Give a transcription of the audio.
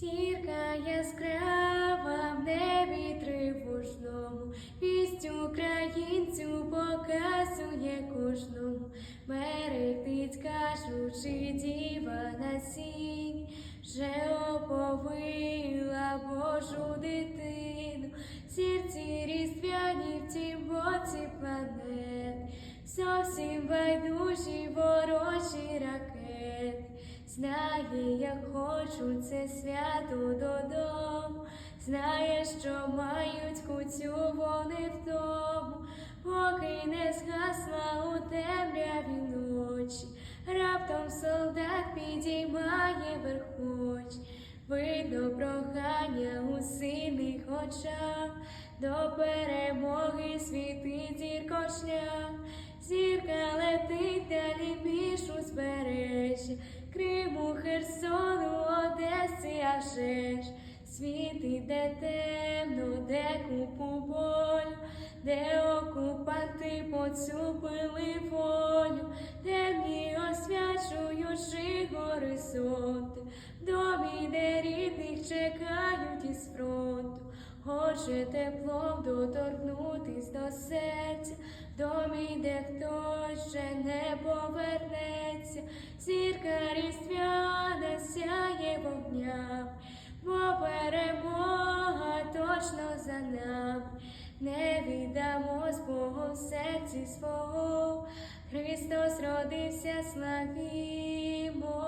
Зірка яскрава в небі тривожному, вість українцю показує кожному. Мерехтить, кажучи, діва на сінь, вже оповила Божу дитину, сірці різдвяні в тім боці планет, зовсім байдужі ракети. Знає, як хочу це свято додому, знає, що мають куцю вони в тому, поки не згасла у темряві ночі, раптом солдат підіймає верхоч, видно прохання у синих очах, до перемоги світить зірко шлях, зірка летить далі більш узбережжя, Криму, Херсону, Одеси, а вже ж світ іде темно, де купу болю, де окупанти поцупили волю, темні освячуючи горизонти, в домі, де рідних чекають із фронту. Хоче теплом доторкнутись до серця, домі, де хтось ще не повернеться, зірка різдвяна сяє вогнями, бо перемога точно за нам, не віддамо з Богом серці свого, Христос родився, славімо.